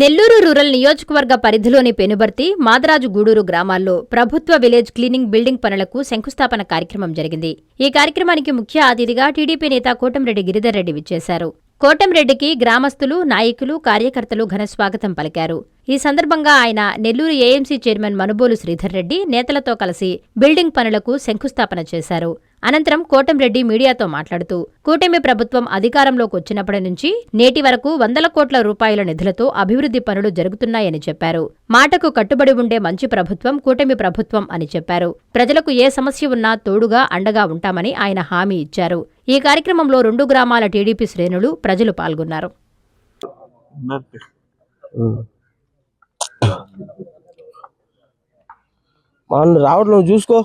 Nellore rural నియోజకవర్గ పరిధిలోని పెనుబర్తి మాదరాజు గూడూరు గ్రామాల్లో ప్రభుత్వ విలేజ్ క్లీనింగ్ బిల్డింగ్ పనులకు శంకుస్థాపన కార్యక్రమం జరిగింది. ఈ కార్యక్రమానికి ముఖ్య అతిథిగా టీడీపీ నేత కోటంరెడ్డి గిరిధర్ రెడ్డి విచ్చేశారు. కోటంరెడ్డికి గ్రామస్తులు నాయకులు కార్యకర్తలు ఘన స్వాగతం పలికారు. ఈ సందర్భంగా ఆయన నెల్లూరు ఏఎంసీ చైర్మన్ మనుబోలు శ్రీధర్ రెడ్డి నేతలతో కలిసి బిల్డింగ్ పనులకు శంకుస్థాపన చేశారు. అనంతరం కోటంరెడ్డి మీడియాతో మాట్లాడుతూ కూటమి ప్రభుత్వం అధికారంలోకి వచ్చినప్పటి నుంచి నేటి వరకు వందల కోట్ల రూపాయల నిధులతో అభివృద్ధి పనులు జరుగుతున్నాయని చెప్పారు. మాటకు కట్టుబడి ఉండే మంచి ప్రభుత్వం కూటమి ప్రభుత్వం అని చెప్పారు. ప్రజలకు ఏ సమస్య ఉన్నా తోడుగా అండగా ఉంటామని ఆయన హామీ ఇచ్చారు. ఈ కార్యక్రమంలో రెండు గ్రామాల టీడీపీ శ్రేణులు ప్రజలు పాల్గొన్నారు. మన రావడం నువ్వు చూసుకో.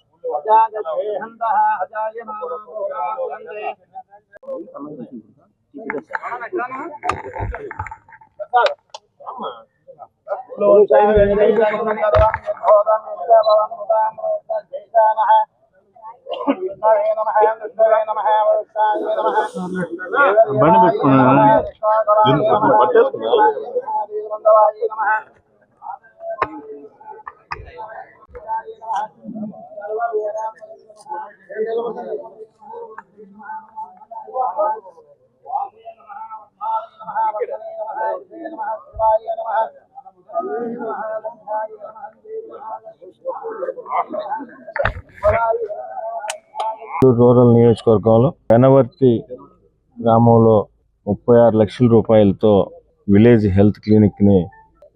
బండి పెట్టుకున్నా పట్టేసుకున్నా రూరల్ నియోజకవర్గంలో పెనవర్తి గ్రామంలో ముప్పై ఆరు లక్షల రూపాయలతో విలేజ్ హెల్త్ క్లినిక్ని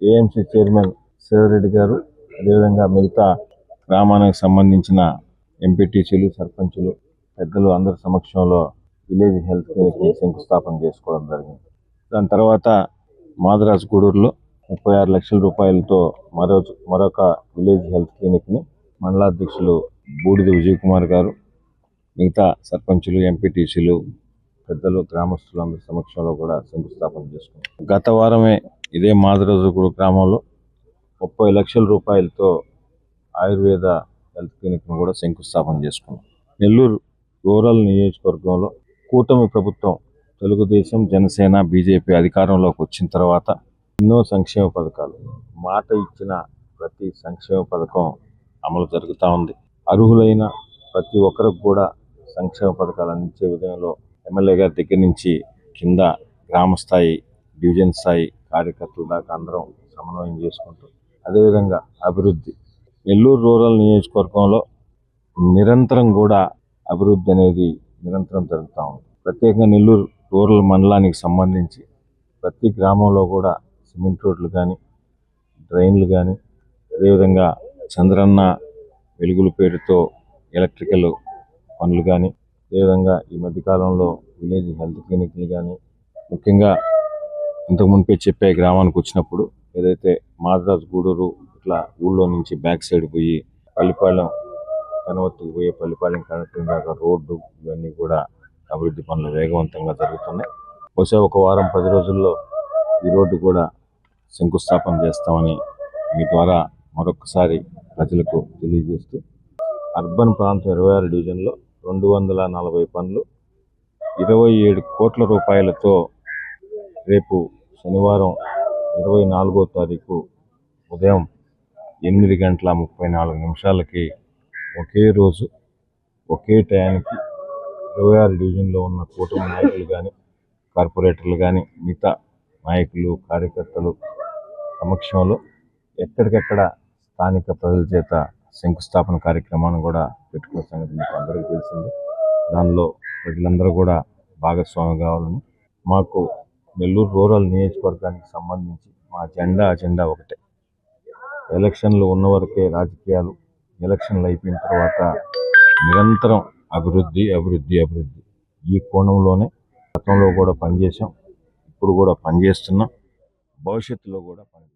ఏఎంసీ చైర్మన్ శివరెడ్డి గారు అదేవిధంగా మిగతా గ్రామానికి సంబంధించిన ఎంపీటీసీలు సర్పంచులు పెద్దలు అందరి సమక్షంలో విలేజ్ హెల్త్ క్లినిక్ని శంకుస్థాపన చేసుకోవడం జరిగింది. దాని తర్వాత మాదరాజు గూడూరులో ముప్పై ఆరు లక్షల రూపాయలతో మరో మరొక విలేజ్ హెల్త్ క్లినిక్ని మండలాధ్యక్షులు బూడిద విజయ్ కుమార్ గారు మిగతా సర్పంచులు ఎంపీటీసీలు పెద్దలు గ్రామస్తులు అందరి సమక్షంలో కూడా శంకుస్థాపన చేసుకున్నాం. గత వారమే ఇదే మాదరాజుగూడ గ్రామంలో ముప్పై లక్షల రూపాయలతో ఆయుర్వేద హెల్త్ క్లినిక్ను కూడా శంకుస్థాపన చేసుకున్నాం. నెల్లూరు రూరల్ నియోజకవర్గంలో కూటమి ప్రభుత్వం తెలుగుదేశం జనసేన బీజేపీ అధికారంలోకి వచ్చిన తర్వాత ఎన్నో సంక్షేమ పథకాలు మాట ఇచ్చిన ప్రతి సంక్షేమ పథకం అమలు జరుగుతూ ఉంది. అర్హులైన ప్రతి ఒక్కరికి కూడా సంక్షేమ పథకాలు అందించే విధంలో ఎమ్మెల్యే గారి దగ్గర నుంచి కింద గ్రామ స్థాయి డివిజన్ స్థాయి కార్యకర్తల దాకా అందరం సమన్వయం చేసుకుంటూ అదేవిధంగా అభివృద్ధి నెల్లూరు రూరల్ నియోజకవర్గంలో నిరంతరం కూడా అభివృద్ధి అనేది నిరంతరం జరుగుతూ ఉంది. ప్రత్యేకంగా నెల్లూరు రూరల్ మండలానికి సంబంధించి ప్రతి గ్రామంలో కూడా సిమెంట్ రోడ్లు కానీ డ్రైన్లు కానీ అదేవిధంగా చంద్రన్న వెలుగుల పేరుతో ఎలక్ట్రికల్ పనులు కానీ అదేవిధంగా ఈ మధ్యకాలంలో విలేజ్ హెల్త్ క్లినిక్లు కానీ ముఖ్యంగా ఇంతకు మునిపే చెప్పే గ్రామానికి వచ్చినప్పుడు ఏదైతే మాదరాజు గూడూరు ఇట్లా ఊళ్ళో నుంచి బ్యాక్ సైడ్ పోయి పల్లిపాలెం కనవత్తుకు పోయే పల్లిపాలెం కనెక్టింగ్ దాకా రోడ్డు ఇవన్నీ కూడా అభివృద్ధి పనులు వేగవంతంగా జరుగుతున్నాయి. బహుశా ఒక వారం పది రోజుల్లో ఈ రోడ్డు కూడా శంకుస్థాపన చేస్తామని మీ ద్వారా మరొకసారి ప్రజలకు తెలియజేస్తూ అర్బన్ ప్రాంతం ఇరవై ఆరు డివిజన్లో రెండు వందల నలభై పనులు ఇరవై ఏడు కోట్ల రూపాయలతో రేపు శనివారం ఇరవై నాలుగో తారీఖు ఉదయం ఎనిమిది గంటల ముప్పై నాలుగు నిమిషాలకి ఒకే రోజు ఒకే టయానికి ఇరవై ఆరు డివిజన్లో ఉన్న కూటమి నాయకులు కానీ కార్పొరేటర్లు కానీ మిగతా నాయకులు కార్యకర్తలు సమక్షంలో ఎక్కడికెక్కడ స్థానిక ప్రజల చేత శంకుస్థాపన కార్యక్రమాన్ని కూడా పెట్టుకున్న సంగతి మీకు అందరికీ తెలిసింది. దానిలో ప్రజలందరూ కూడా భాగస్వామి కావాలని మాకు నెల్లూరు రూరల్ నియోజకవర్గానికి సంబంధించి మా జెండా అజెండా ఒకటే. ఎలక్షన్లు ఉన్న వరకే రాజకీయాలు ఎలక్షన్లు అయిపోయిన తర్వాత నిరంతరం అభివృద్ధి అభివృద్ధి అభివృద్ధి. ఈ కోణంలోనే గతంలో కూడా పనిచేసాం ఇప్పుడు కూడా పనిచేస్తున్నాం భవిష్యత్తులో కూడా పనిచేస్తాం